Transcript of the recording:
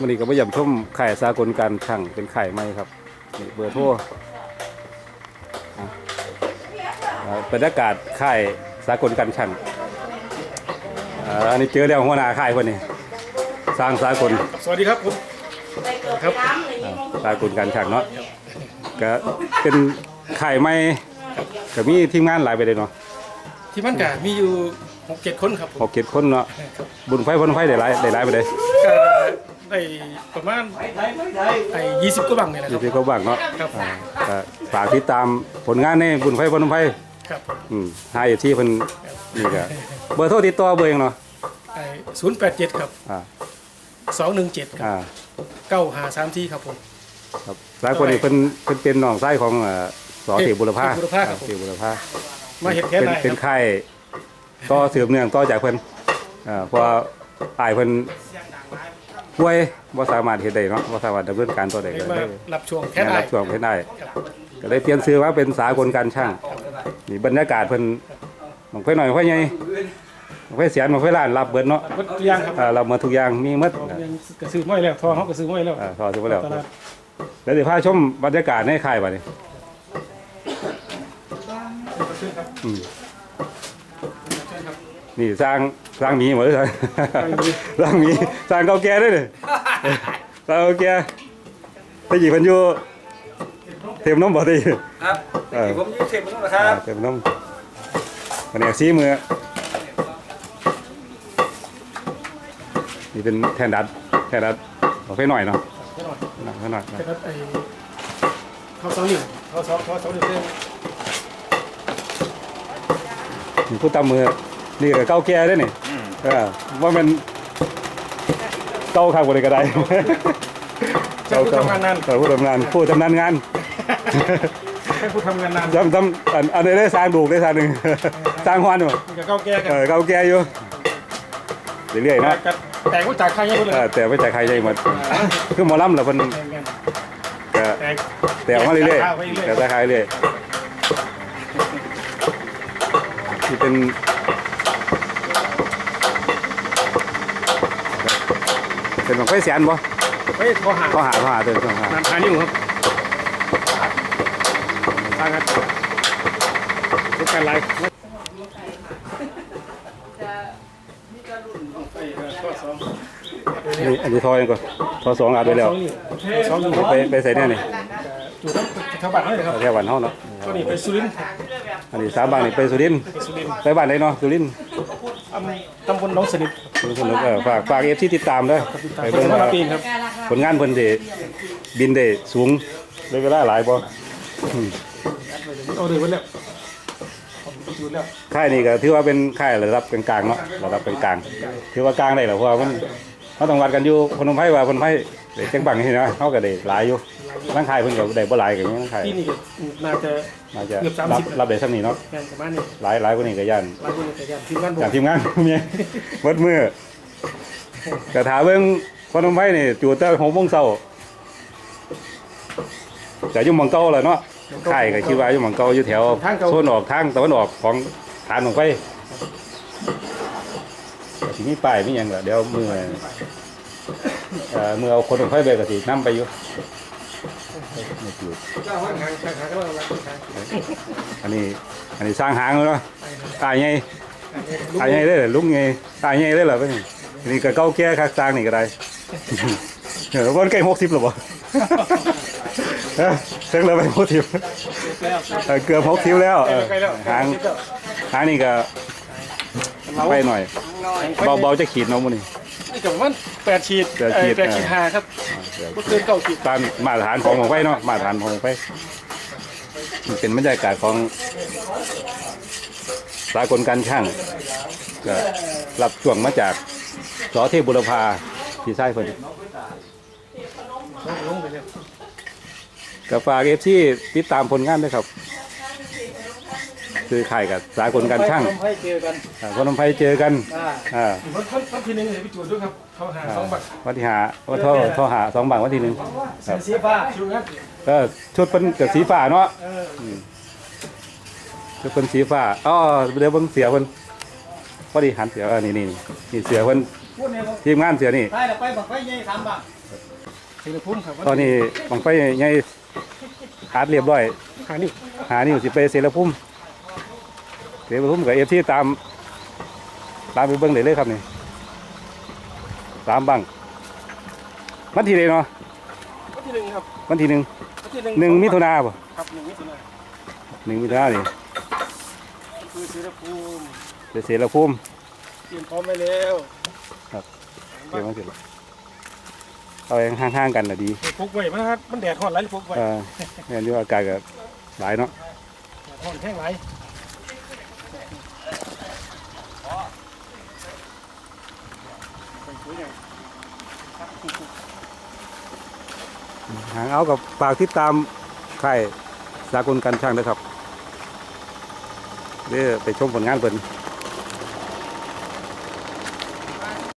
วันนี้ก็มาเยี่ยมชมไข่สากลการช่างเป็นไข่ไหมครับนี่เบอร์โทรอะอ่าบรรยากาศไข่สากลการช่างอ่าอันนี้เจอแล้วหัวหน้าไข่คนนี้สร้างสากลสวัสดีครับผมอ่าสากลการช่างเนาะก็เป็นไข่ไหมก็มีทีมงานหลายไปเลยเนาะที่มันกะมีอยู่ หกเจ็ดคนครับผมหกเจ็ดคนเนาะบุญไฟบุญไฟได้หลายได้หลายไปเลยก็ได้ประมาณไอ้ยี่สิบกว่าบังเนี่ยแหละคที่รับที่เขาบ้างเนาะครับ อ่าก็ฝากติดตามผลงานในบุญไฟบุญไฟครับผมอืมหาอยู่ที่เพิ่นนี่ก็เบอร์โทรติดต่อเบอร์หยังเนาะไอ้ศูนย์แปดเจ็ดครับอ่าสองหนึ่งเจ็ดครับอ่าเก้าหาสามที่ครับผม ครับหลายคนนี่เพิ่นเพิ่นเป็นน้องชายของเอ่อสอเทพบุรพาเทพบุรพาครับผม เทพบุรพา มาเห็นแค่เป็นไหนเป็นครับ ค่าย ต่อสืบเนื่องต่อจากเพิ่นอ่าเพราะว่าอ้ายเพิ่นป่วยบ่สามารถเฮ็ดได้เนาะบ่สามารถดำเนินการต่อได้ได้ก็มาเลยรับช่วงแค่งานไหนรับช่วงเพิ่นได้ครับก็เลยเปลี่ยนชื่อว่าเป็นสากลการช่างนี่บรรยากาศเพิ่นบางเพิ่นหน่อยเพิ่นใหญ่บางเพิ่นเสียนบางเพิ่นล้านรับเบิดเนาะวัดตัวอย่างครับอ่าเราหมดทุกอย่างมีหมดยังกระซื้อไม่แล้วทอเขากระซื้อไม่แล้วอ่าพอซื้อมาแล้ว ตลาดแล้วเดี๋ยวพาชมบรรยากาศในค่ายบ่นี่อืม นี่สร้างสร้างหมีหมดเลยสร้างหมีสร้างเก่าแก่ด้วยนี่สร้างเก่าแก่ไปหยิบมันอยู่เทมน้ำบ่ตีครับเออผมยืดเส้นมันนะคอ่ารับเทมน้ำมันแนกซีมือนี่เป็นแทนดัดแทนดัดเอาไปหน่อยเนาะแค่หน่อยหน่อยหน่อยแต่ครับไอ้เขาเสาหนึ่งเขาเสาเขาเสาหนึ่งเรื่องนี่ผู้ตำมือ นี่ก็เก่าแก่ด้วยนี่เออว่ามันเก่าข้างบนก็ได้แค่ผู้ทำงานนานเออผู้ทำงานผู้ทำงานงานแค่ผู้ทำงานนานจำจำอันอันนี้ได้สร้างดูกได้สร้างหนึ่งสร้างฮวนอยู่มันก็เก้าแก่กันเออเก่าแก่อยู่เรื่อยๆแต่เนาะก็แต่ก็จ่ายค่าเยอะเลยเออแต่ไม่จ่ายใครใหญ่หมดคือหมอลำเหรอเพิ่นแพงกันก็แต่แต่ออกมาเรื่อยราคาไปเรื่ๆอยแต่ราคาเรื่อยที่เป็น เป็นของไฟแสนบ่เฮ้ยเขาหาเขาหาเขาหาเดินเขาหานำหานิ้วครับทางกันทุกการไลฟ์ข้อสองนี่อันนี้ทอยก่อนทอสองอาไปแล้วสองนิ้วไปไปใส่แน่นี่จุดนั้นแถวบ้านเลยครับแค่วันเฮาเนาะตัวนี้ไปสุรินทร์อันนี้สามบางนี่ไปสุรินทร์ไปสุรินทร์ไปบ้านไหนเนาะสุรินทร์อำตำบลหน้องสนิท สุรินทร์เออฝากฝากเอฟที่ติดตามเด้อไปไปเบิ่งมาว่าปีนครับผลงานเพิ่นสิบินได้สูงได้เวลาหลายบ่อืมเอาเลยวันแล้วจุดแล้วค่ายนี้ก็ถือว่าเป็นค่ายระดับกลางๆเนาะระดับกลางๆถือว่ากลางได้แหละเพราะว่ามันเขาต้องวัดกันอยู่พนมไพรว่าพนมไพรได้จังบังนี่นะเฮาก็ได้หลายอยู่ ร่างค่ายเพิ่นก็ได้บ่หลายก็มีร่างค่ายที่นี่ก็น่าจะ น่าจะเกือบรับ30รับได้ส่ำนี้เนาะแข่งประมาณนี้หลายหลายกว่านี้ก็ย่านร้านนี้แต่ยังทีมงานผมจากทีมงาน เมียวัดมือแต่ถามเบิ่งพนมไพรนี่จูดแต่6โมงเช้าแต่อยู่หม่องเก่าแหละเนาะค่ายก็คิดว่าอยู่หม่องเก่าอยู่แถวโซนออกทางตะวันออกของฐานของไฟก็สิมีป้ายมีหยังล่ะเดี๋ยวมือเอ่อมือเอาคนของไฟไปก็สินำไปอยู่ ไม่จูดเจ้าห้องทางทางทางก็เราทางอันนี้ อันนี้สร้างหางแล้วเนาะตายไงตายไงได้เหรอลุงไงตายไงได้เหรอเพิ่นนี่ก็เก้าแก่คักสร้างนี่ก็ได้เออวันใกล้หกสิบหรอบ่เออเซ็งเลยไปหกสิบเออเกือบหกสิบแล้วเออใกล้แล้วหางหางนี่ก็ไปหน่อยเบาๆจะขีดเน้องมื้อนี้นี่กับมันแปดขีดแปดขีดแปดขีดห้าครับ เมื่อคืนเก้าขีดตามมาตรฐานของของไฟเนาะมาตรฐานของของไฟนี่เป็นบรรยากาศของสากลการช่างก็รับช่วงมาจากสอเทพบุรพาที่ไส้เพิ่นลงไปเลยก็ฝากเอฟซีติดตามผลงานด้วยครับ คือข่ายกับสากลการช่างให้เจอกันอ่าคนน้ำไฟเจอกันอ่าอ่าวันวันวันที่หนึ่งเลยพี่จูดด้วยครับเขาหาสองบัตรวันที่หาวันท่อท่อหาสองบางวันที่หนึ่งครับสีฟ้าชูงั้นก็ชุดเป็นกับสีฟ้าเนาะเออชุดเป็นสีฟ้าอ๋อเดี๋ยวเบิ่งเสียเพิ่นพอดีหันเสียอ่านี่นี่นี่เสียเพิ่นพูดเนี่ยผมทีมงานเสียนี่ไปแล้วไปบอกไปยัยสามบาทเสียพุ่มครับตอนนี้บังไฟใหญ่อาดเรียบร้อย หานี่หานี่สิไปเสรภูมิ เสรภูมิกับเอฟซีตาม ตามไปเบิ้งได้เลยครับนี่ตามบังวันที่ใดเนาะวันที่หนึ่งครับวันที่หนึ่งวันที่หนึ่งหนึ่งมิถุนาป่ะครับหนึ่งมิถุนาหนึ่งมิถุนานี่คือศิลภูมิไปเสรภูมิเตรียมพร้อมไว้แล้วเดี๋ยวมาเสร็จแล้วเอาเองห่างๆกันน่ะดีพกไว้มันครับมันแดดร้อนไหลพกไว้เออแม่นอยู่อากาศก็หลายเนาะแดดร้อนแห้งไหล หางเอากับปากที่ตามไข่สากลการช่างนะครับเดี๋ยวไปชมผลงานเพิ่น